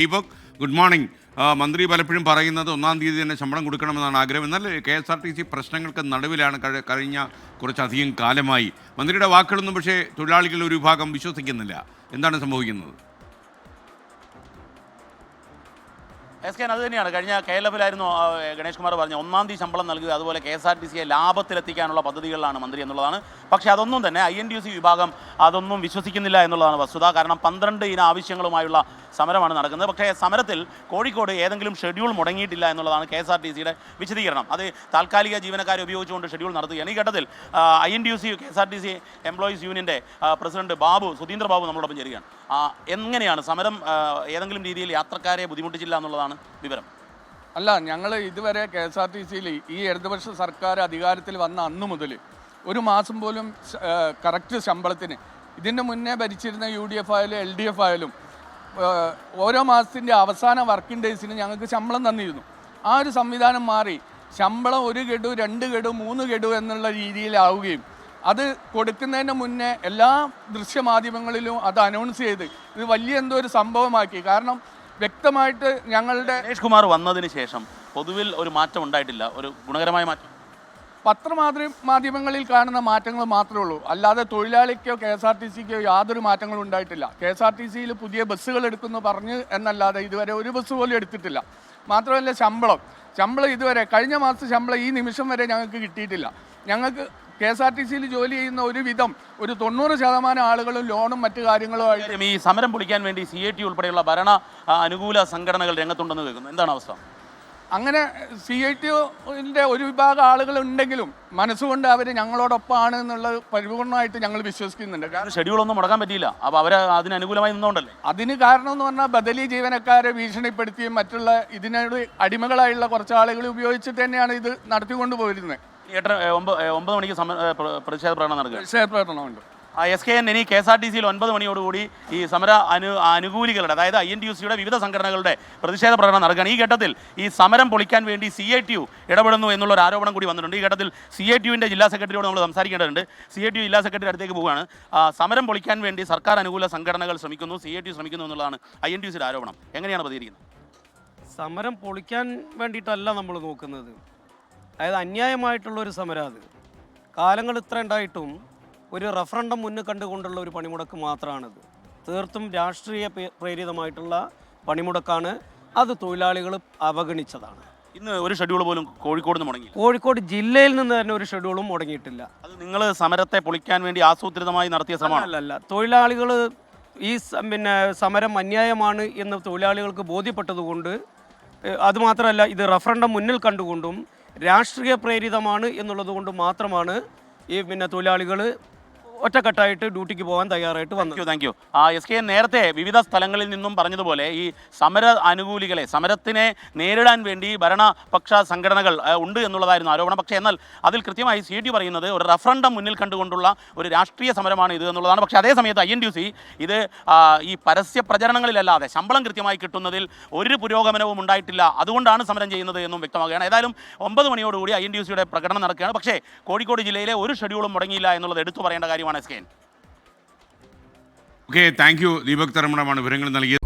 Deepak good morning. മന്ത്രി പലപ്പോഴും പറയുന്നത് ഒന്നാം തീയതി തന്നെ ശമ്പളം കൊടുക്കണമെന്നാണ് ആഗ്രഹം. എന്നാൽ K S R T C പ്രശ്നങ്ങൾക്ക് നടുവിലാണ് കഴി- കഴിഞ്ഞ കുറച്ചധികം കാലമായി. മന്ത്രിയുടെ വാക്കുകളൊന്നും പക്ഷേ തൊഴിലാളികൾ ഒരു വിഭാഗം വിശ്വസിക്കുന്നില്ല. എന്താണ് സംഭവിക്കുന്നത്? എസ് കെ അത് തന്നെയാണ്. കഴിഞ്ഞ കെ എൽ എഫിലായിരുന്നു ഗണേഷ് കുമാർ പറഞ്ഞ ഒന്നാം തീയതി ശമ്പളം നൽകുക അതുപോലെ കെ എസ് ആർ ടി സിയെ ലാഭത്തിലെത്തിക്കാനുള്ള പദ്ധതികളിലാണ് മന്ത്രി എന്നുള്ളതാണ്. പക്ഷേ അതൊന്നും തന്നെ ഐ എൻ ഡി സി വിഭാഗം അതൊന്നും വിശ്വസിക്കുന്നില്ല എന്നുള്ളതാണ് വസ്തുത. കാരണം പന്ത്രണ്ട് ഇന ആവശ്യങ്ങളുമായുള്ള സമരമാണ് നടക്കുന്നത്. പക്ഷേ സമരത്തിൽ കോഴിക്കോട് ഏതെങ്കിലും ഷെഡ്യൂൾ മുടങ്ങിയിട്ടില്ല എന്നുള്ളതാണ് കെ എസ് ആർ ടി സിയുടെ വിശദീകരണം. അത് താൽക്കാലിക ജീവനക്കാരെ ഉപയോഗിച്ചുകൊണ്ട് ഷെഡ്യൂൾ നടത്തുകയാണ്. ഈ ഘട്ടത്തിൽ I N D U C K S R T C employees യൂണിയന്റെ പ്രസിഡന്റ് ബാബു സുധീന്ദ്ര ബാബു നമ്മളോടൊപ്പം ചേരുകയാണ്. എങ്ങനെയാണ് സമരം ഏതെങ്കിലും രീതിയിൽ യാത്രക്കാരെ ബുദ്ധിമുട്ടിച്ചില്ല എന്നുള്ളതാണ് വിവരം. അല്ല ഞങ്ങൾ ഇതുവരെ കെ എസ് ആർ ടി സിയിൽ ഈ ഇടതുപക്ഷ സർക്കാർ അധികാരത്തിൽ വന്ന അന്നു മുതൽ ഒരു മാസം പോലും കറക്റ്റ് ശമ്പളത്തിന് ഇതിന്റെ മുന്നേ ഭരിച്ചിരുന്ന യു ഡി എഫ് ആയാലും എൽ ഡി എഫ് ആയാലും ഓരോ മാസത്തിന്റെ അവസാന വർക്കിംഗ് ഡേയ്സിന് ഞങ്ങൾക്ക് ശമ്പളം തന്നിരുന്നു. ആ ഒരു സംവിധാനം മാറി ശമ്പളം ഒരു ഗഡു രണ്ട് ഗഡു മൂന്ന് ഗഡു എന്നുള്ള രീതിയിലാവുകയും അത് കൊടുക്കുന്നതിന് മുന്നേ എല്ലാ ദൃശ്യമാധ്യമങ്ങളിലും അത് അനൗൺസ് ചെയ്ത് ഇത് വലിയ എന്തോ ഒരു സംഭവമാക്കി. കാരണം വ്യക്തമായിട്ട് ഞങ്ങളുടെ ഗണേഷ് കുമാർ വന്നതിന് ശേഷം പൊതുവിൽ ഒരു മാറ്റം ഉണ്ടായിട്ടില്ല. ഒരു ഗുണകരമായ മാറ്റം. പത്രമാധ്യ മാധ്യമങ്ങളിൽ കാണുന്ന മാറ്റങ്ങൾ മാത്രമേ ഉള്ളൂ. അല്ലാതെ തൊഴിലാളിക്കോ കെ എസ് ആർ ടി സിക്കോ യാതൊരു മാറ്റങ്ങളും ഉണ്ടായിട്ടില്ല. കെ എസ് ആർ ടി സിയിൽ പുതിയ ബസ്സുകൾ എടുക്കുന്നു പറഞ്ഞ് എന്നല്ലാതെ ഇതുവരെ ഒരു ബസ് പോലും എടുത്തിട്ടില്ല. മാത്രമല്ല ശമ്പളം. ശമ്പളം ഇതുവരെ കഴിഞ്ഞ മാസത്തെ ശമ്പളം ഈ നിമിഷം വരെ ഞങ്ങൾക്ക് കിട്ടിയിട്ടില്ല. ഞങ്ങൾക്ക് കെ എസ് ആർ ടി സിയിൽ ജോലി ചെയ്യുന്ന ഒരു വിധം ഒരു തൊണ്ണൂറ് ശതമാനം ആളുകളും ലോണും മറ്റു കാര്യങ്ങളുമായിട്ട് ഈ സമരം പൊളിക്കാൻ വേണ്ടി സി എ ടി ഉൾപ്പെടെയുള്ള ഭരണ അനുകൂല സംഘടനകൾ രംഗത്തുണ്ടെന്ന് കേൾക്കുന്നു. എന്താണ് അവസ്ഥ? അങ്ങനെ സി ഐ ടിന്റെ ഒരു വിഭാഗം ആളുകൾ ഉണ്ടെങ്കിലും മനസ്സുകൊണ്ട് അവർ ഞങ്ങളോടൊപ്പമാണ് എന്നുള്ളത് പരിപൂർണമായിട്ട് ഞങ്ങൾ വിശ്വസിക്കുന്നുണ്ട്. കാരണം ഷെഡ്യൂൾ ഒന്നും മുടക്കാൻ പറ്റിയില്ല. അപ്പോൾ അവർ അതിന് അനുകൂലമായി നിന്നുകൊണ്ടല്ലേ അതിന് കാരണം എന്ന് പറഞ്ഞാൽ ബദലി ജീവനക്കാരെ ഭീഷണിപ്പെടുത്തിയും മറ്റുള്ള ഇതിനോട് അടിമകളായുള്ള കുറച്ച് ആളുകളെ ഉപയോഗിച്ചിട്ട് തന്നെയാണ് ഇത് നടത്തിക്കൊണ്ട് പോയിരുന്നത് ഒമ്പത് മണിക്ക് പ്രതിഷേധ പ്രകടനം നടക്കുക. പ്രതിഷേധ ആ എസ് കെ എൻ ഇനി കെ എസ് ആർ ടി സിയിൽ ഒൻപത് മണിയോടുകൂടി ഈ സമര അനു അനുകൂലികളുടെ അതായത് ഐ എൻ ടി യു സിയുടെ വിവിധ സംഘടനകളുടെ പ്രതിഷേധ പ്രകടനം നടക്കുകയാണ്. ഈ ഘട്ടത്തിൽ ഈ സമരം പൊളിക്കാൻ വേണ്ടി സി ഐ ടി യു ഇടപെടുന്നു എന്നുള്ള ഒരു ആരോപണം കൂടി വന്നിട്ടുണ്ട്. ഈ ഘട്ടത്തിൽ സി ഐ ടി യുവിന്റെ ജില്ലാ സെക്രട്ടറിയോട് നമ്മൾ സംസാരിക്കേണ്ടതുണ്ട്. സി ഐ ടി യു ജില്ലാ സെക്രട്ടറി അടുത്തേക്ക് പോവുകയാണ്. സമരം പൊളിക്കാൻ വേണ്ടി സർക്കാർ അനുകൂല സംഘടനകൾ ശ്രമിക്കുന്നു സി ഐ ടി യു ശ്രമിക്കുന്നു എന്നുള്ളതാണ് ഐ എൻ ടി യു സിയുടെ ആരോപണം. എങ്ങനെയാണ് പ്രതികരിക്കുന്നത്? സമരം പൊളിക്കാൻ വേണ്ടിയിട്ടല്ല നമ്മൾ നോക്കുന്നത്. അതായത് അന്യായമായിട്ടുള്ള ഒരു സമരം അത്. കാലങ്ങൾ ഇത്ര ഉണ്ടായിട്ടും ഒരു റഫറണ്ടം മുന്നേ കണ്ടുകൊണ്ടുള്ള ഒരു പണിമുടക്ക് മാത്രമാണിത് തീർത്തും രാഷ്ട്രീയ പ്രേരിതമായിട്ടുള്ള പണിമുടക്കാണ് അത് തൊഴിലാളികൾ അവഗണിച്ചതാണ്. ഇന്ന് ഒരു ഷെഡ്യൂൾ പോലും കോഴിക്കോട് നിന്ന് മുടങ്ങി കോഴിക്കോട് ജില്ലയിൽ നിന്ന് തന്നെ ഒരു ഷെഡ്യൂളും മുടങ്ങിയിട്ടില്ല. അത് നിങ്ങൾ സമരത്തെ പൊളിക്കാൻ വേണ്ടി ആസൂത്രിതമായി നടത്തിയ ശ്രമമാണ്. അല്ലല്ല തൊഴിലാളികൾ ഈ പിന്നെ സമരം അന്യായമാണ് എന്ന് തൊഴിലാളികൾക്ക് ബോധ്യപ്പെട്ടതുകൊണ്ട് അതുമാത്രമല്ല ഇത് റഫറണ്ടം മുന്നിൽ കണ്ടുകൊണ്ടും രാഷ്ട്രീയ പ്രേരിതമാണ് എന്നുള്ളത് കൊണ്ട് മാത്രമാണ് ഈ പിന്നെ തൊഴിലാളികൾ ഒറ്റക്കെട്ടായിട്ട് ഡ്യൂട്ടിക്ക് പോകാൻ തയ്യാറായിട്ട് വന്നു താങ്ക് യു എസ് കെ നേരത്തെ വിവിധ സ്ഥലങ്ങളിൽ നിന്നും പറഞ്ഞതുപോലെ ഈ സമര അനുകൂലികളെ സമരത്തിനെ നേരിടാൻ വേണ്ടി ഭരണപക്ഷ സംഘടനകൾ ഉണ്ട് എന്നുള്ളതായിരുന്നു ആരോപണം. പക്ഷേ എന്നാൽ അതിൽ കൃത്യമായി സി ഡി പറയുന്നത് ഒരു റഫറണ്ടം മുന്നിൽ കണ്ടുകൊണ്ടുള്ള ഒരു രാഷ്ട്രീയ സമരമാണ് ഇത് എന്നുള്ളതാണ്. പക്ഷേ അതേ സമയത്ത് ഐ എൻ ഡി സി ഇത് ഈ പരസ്യ പ്രചരണങ്ങളിലല്ലാതെ ശമ്പളം കൃത്യമായി കിട്ടുന്നതിൽ ഒരു പുരോഗമനവും ഉണ്ടായിട്ടില്ല. അതുകൊണ്ടാണ് സമരം ചെയ്യുന്നത് എന്നും വ്യക്തമാകുകയാണ്. ഏതായാലും ഒമ്പത് മണിയോടുകൂടി ഐ എൻ ഡി സിയുടെ പ്രകടനം നടക്കുകയാണ്. പക്ഷേ കോഴിക്കോട് ജില്ലയിലെ ഒരു ഷെഡ്യൂളും മുടങ്ങിയില്ല എന്നുള്ളത് എടുത്തു പറയേണ്ട കാര്യമാണ്. S K N okay thank you Deepak തരമണമാണ് വിവരങ്ങൾ നൽകിയത്.